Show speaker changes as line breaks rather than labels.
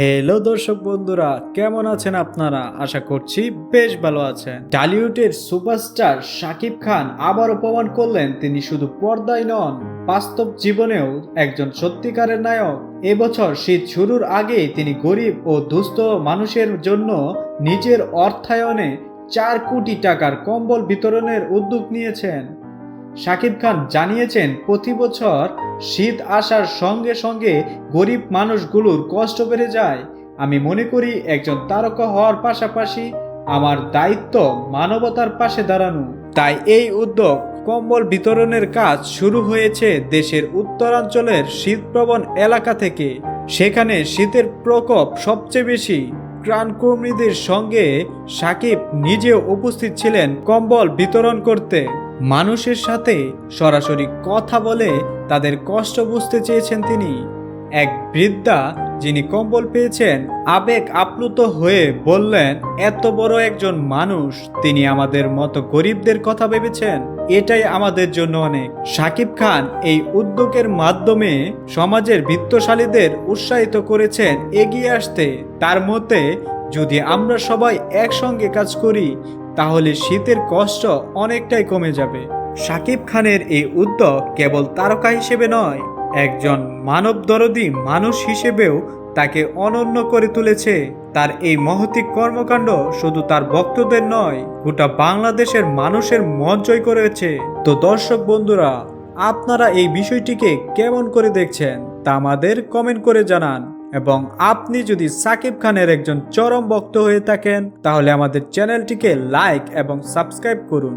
Hello দর্শক বন্ধুরা, কেমন আছেন আপনারা? আশা করছি বেশ ভালো আছেন। টলিউডের সুপারস্টার শাকিব খান আবার প্রমাণ করলেন, তিনি শুধু পর্দায় নন, বাস্তব জীবনেও একজন সত্যিকারের নায়ক। এবছর শীত শুরুর আগে তিনি গরিব ও দুস্থ মানুষের জন্য নিজের অর্থায়নে চার কোটি টাকার কম্বল বিতরণের উদ্যোগ নিয়েছেন। শাকিব খান জানিয়েছেন, প্রতি বছর শীত আসার সঙ্গে সঙ্গে গরিব মানুষগুলোর কষ্ট বেড়ে যায়। আমি মনে করি একজন তারকা হওয়ার পাশাপাশি আমার দায়িত্ব মানবতার পাশে দাঁড়ানো। তাই এই উদ্যোগ কম্বল বিতরণের কাজ শুরু হয়েছে দেশের উত্তরাঞ্চলের শীতপ্রবণ এলাকা থেকে। সেখানে শীতের প্রকোপ সবচেয়ে বেশি। ত্রাণকর্মীদের সঙ্গে সাকিব নিজেও উপস্থিত ছিলেন কম্বল বিতরণ করতে। মানুষের সাথে সরাসরি কথা বলে তাদের কষ্ট বুঝতে চেয়েছেন তিনি। এক বৃদ্ধা যিনি কম্বল পেয়েছেন, আবেগ আপ্লুত হয়ে বললেন, এত বড় একজন মানুষ, তিনি আমাদের মতো গরিবদের কথা ভেবেছেন। এটাই আমাদের জন্য অনেক। সাকিব খান এই উদ্যোগের মাধ্যমে সমাজের বিত্তশালীদের উৎসাহিত করেছেন এগিয়ে আসতে। তার মতে যদি আমরা সবাই একসঙ্গে কাজ করি, তাহলে শীতের কষ্ট অনেকটাই কমে যাবে। সাকিব খানের এই উদ্যোগ কেবল তারকা হিসেবে নয়, একজন মানবদরদী মানুষ হিসেবেও তাকে অনন্য করে তুলেছে। তার এই মহতিক কর্মকাণ্ড শুধু তার ভক্তদের নয়, গোটা বাংলাদেশের মানুষের মন জয় করেছে। তো দর্শক বন্ধুরা, আপনারা এই বিষয়টিকে কেমন করে দেখছেন তা আমাদের কমেন্ট করে জানান। এবং আপনি যদি সাকিব খানের একজন চরম ভক্ত হয়ে থাকেন, তাহলে আমাদের চ্যানেলটিকে লাইক এবং সাবস্ক্রাইব করুন।